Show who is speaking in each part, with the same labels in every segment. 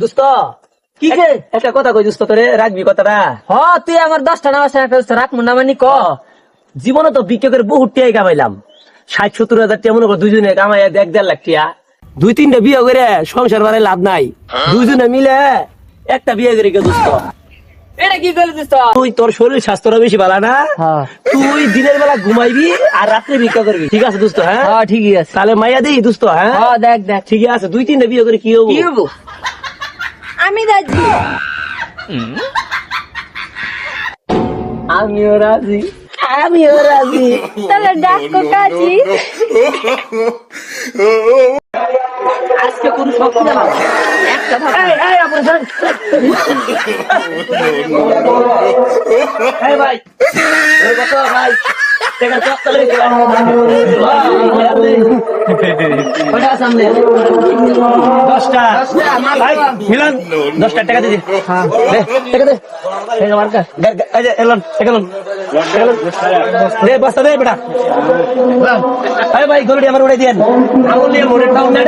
Speaker 1: দোস্ত
Speaker 2: কি যে?
Speaker 1: একটা কথা কই দোস্ত তোরে রাখবি কথাটা?
Speaker 2: হ তুই আমার দশটা না পাঁচটা রাখ মুন্না মানি ক।
Speaker 1: জীবনে তো বহু টিয়াই কামাইলাম। ষাট সত্তর হাজার টিয়া মনে কর কামাই এক দেড় লাখ টিয়া। দুই তিনটা বিয়ে করে সংসার লাভ নাই। দুইজনে মিলে একটা বিয়ে করে দোস্ত।
Speaker 2: এটা কি করে দিস
Speaker 1: তুই তোর শরীর স্বাস্থ্যটা বেশি ভালো না। তুই দিনের বেলা ঘুমাইবি আর রাত্রে ভিক্ষা করবি। ঠিক আছে দোস্ত হ্যাঁ?
Speaker 2: ঠিকই আছে।
Speaker 1: তাহলে মাইয়া দিই দোস্ত হ্যাঁ?
Speaker 2: দেখ দেখ।
Speaker 1: ঠিক আছে দুই তিনটা বিয়ে করে কি হব?
Speaker 2: কি হব?
Speaker 3: আমি রাজি।
Speaker 1: আমিও রাজি। আমিও রাজি।
Speaker 3: তাহলে ডাক্তার কাজী।
Speaker 1: আজকে কোন না একটা এই, আপনি। এই ভাই, এই কত ভাই? চপ আপনার? দশটা। ভাই, মিলন, দশটা টাকা দিয়ে দে। দে, টাকা দে। এলন, টাকা লন। টাকা দে, বস্তা দে, বেটা। এই ভাই, গরুটি আমার উড়াই দিয়েন। আঙুল নিয়ে মোড়ের টাউন না?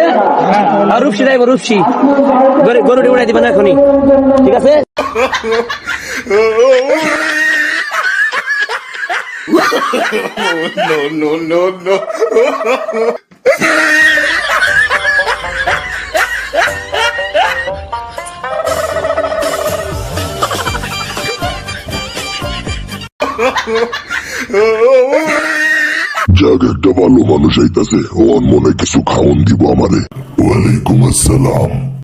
Speaker 1: আর রূপসী যাইব রূপসী গরুটি উড়াই দিবেন এখনই ঠিক আছে
Speaker 4: no, no, no, no.
Speaker 5: যাক একটা ভালো মানুষ আইতাছে ওর মনে কিছু খাওন দিব আমারে। ওয়ালাইকুম আসসালাম.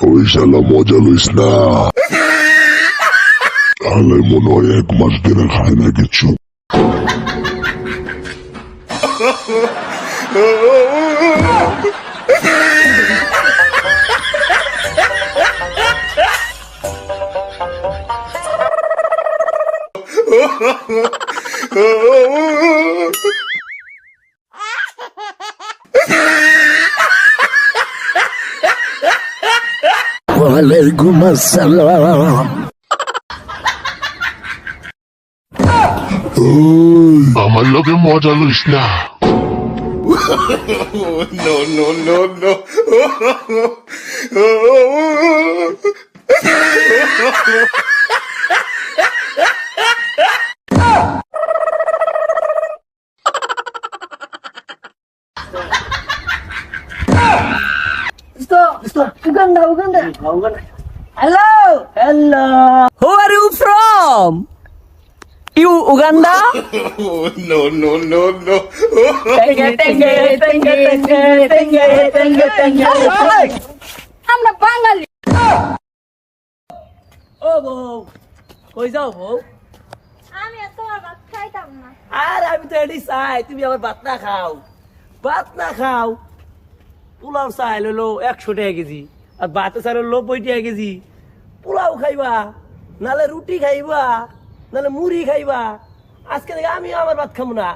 Speaker 5: ওই শালা মজা লইস না। তাহলে মনে হয় এক মাস ধরে খায় না কিছু। ওয়ালাইকুম আসসালাম আমার লোকে মজা লইস না
Speaker 4: No, no, no, no.
Speaker 2: Uganda Uganda hello
Speaker 1: hello
Speaker 2: who are you from you Uganda
Speaker 4: No, no, no, no.
Speaker 2: টেঙ্গে টেঙ্গে টেঙ্গে টেঙ্গে টেঙ্গে টেঙ্গে টেঙ্গে
Speaker 3: আমরা বাঙালি
Speaker 1: ও বউ কই যাও বউ
Speaker 3: আমি আর তোমার ভাত খাইতাম না
Speaker 1: আর আমি তো এটি চাই তুমি আমার ভাত না খাও ভাত না খাও পোলাও চাই লো একশো টাকা কেজি, আর বাতে চাই নব্বই টাকা কেজি। পোলাও খাইবা, নালে রুটি খাইবা, নালে মুড়ি খাইবা। আজকে থেকে আমি আমার ভাত খাব না।